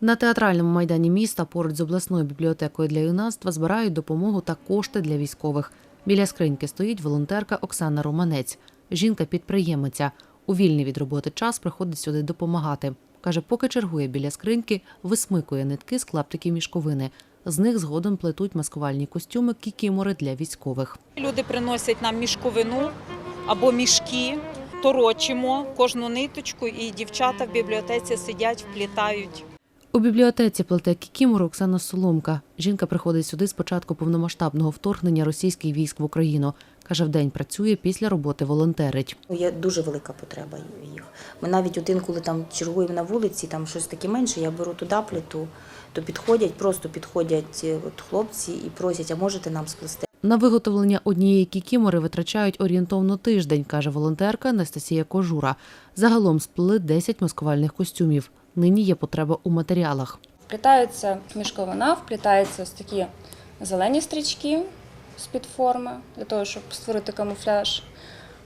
На театральному майдані міста поруч з обласною бібліотекою для юнацтва збирають допомогу та кошти для військових. Біля скриньки стоїть волонтерка Оксана Романець. Жінка-підприємиця. У вільний від роботи час приходить сюди допомагати. Каже, поки чергує біля скриньки, висмикує нитки з клаптиків мішковини. З них згодом плетуть маскувальні костюми кікімори для військових. Люди приносять нам мішковину або мішки, торочимо кожну ниточку, і дівчата в бібліотеці сидять, вплітають. У бібліотеці плете кікімору Оксана Соломка. Жінка приходить сюди з початку повномасштабного вторгнення російських військ в Україну. Каже, вдень працює після роботи волонтерить. Ну, Є дуже велика потреба їх. Ми навіть один, коли там чергуємо на вулиці, там щось таке менше, я беру туди плиту, то підходять, просто підходять от хлопці і просять, а можете нам сплести? На виготовлення однієї кікімори витрачають орієнтовно тиждень, каже волонтерка Анастасія Кожура. Загалом сплели 10 маскувальних костюмів. Нині є потреба у матеріалах. Вплітається мішковина, вплітаються ось такі зелені стрічки з-під форми для того, щоб створити камуфляж.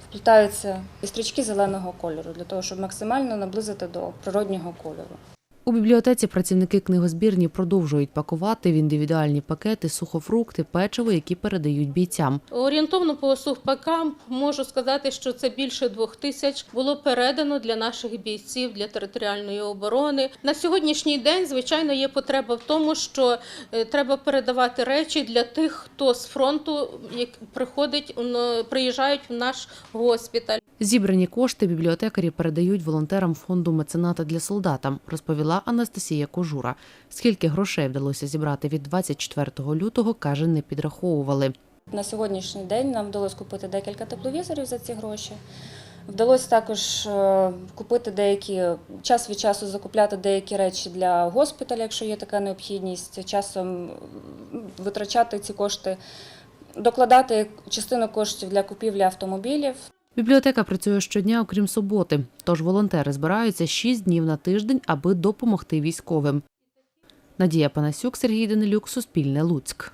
Вплітаються і стрічки зеленого кольору для того, щоб максимально наблизити до природнього кольору. У бібліотеці працівники книгозбірні продовжують пакувати в індивідуальні пакети сухофрукти, печиво, які передають бійцям. Орієнтовно по сухпакам можу сказати, що це більше двох тисяч було передано для наших бійців для територіальної оборони. На сьогоднішній день, звичайно, є потреба в тому, що е, треба передавати речі для тих, хто з фронту приходить, приїжджають в наш госпіталь. Зібрані кошти бібліотекарі передають волонтерам фонду мецената для солдата, розповіла Анастасія Кожура. Скільки грошей вдалося зібрати від 24 лютого, каже, не підраховували. На сьогоднішній день нам вдалося купити декілька тепловізорів за ці гроші. Вдалося також е, купити деякі час від часу закупляти деякі речі для госпіталя, якщо є така необхідність. Часом витрачати ці кошти, докладати частину коштів для купівлі автомобілів. Бібліотека працює щодня, окрім суботи. Тож волонтери збираються шість днів на тиждень, аби допомогти військовим. Надія Панасюк, Сергій Данилюк, Суспільне Луцьк.